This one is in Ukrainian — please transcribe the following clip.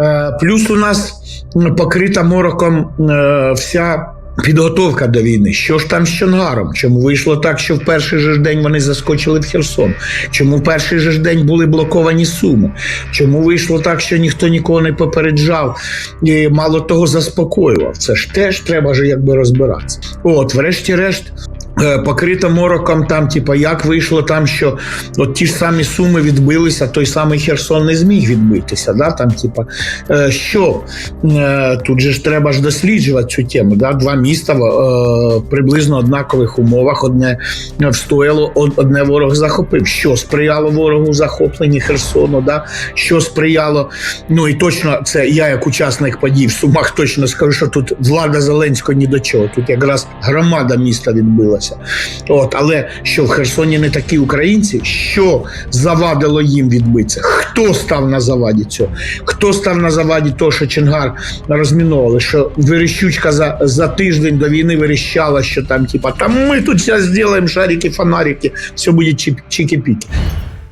Е, Плюс у нас покрита мороком е, вся. Підготовка до війни. Що ж там з Чонгаром? Чому вийшло так, що в перший же день вони заскочили в Херсон? Чому в перший же день були блоковані суми? Чому вийшло так, що ніхто нікого не попереджав і мало того заспокоював? Це ж теж треба ж якби розбиратися. От, врешті-решт, покрита мороком там, типа, як вийшло там, що от ті ж самі суми відбилися, той самий Херсон не зміг відбитися. Да? Там, типа, е, що е, тут же ж треба ж досліджувати цю тему. Да? Два міста в е, приблизно однакових умовах, одне встояло, одне ворог захопив. Що сприяло ворогу захопленні Херсону? Да? Що сприяло? Ну і точно це я, як учасник подій в Сумах, точно скажу, що тут влада Зеленського ні до чого. Тут якраз громада міста відбилася. От, але що в Херсоні не такі українці, що завадило їм відбитися? Хто став на заваді цього? Хто став на заваді того, що Чингар розміновували? Що Верещучка за, за тиждень до війни виріщала, що там, типа, там ми тут зробимо шарики, фонарики, все буде чики-піки.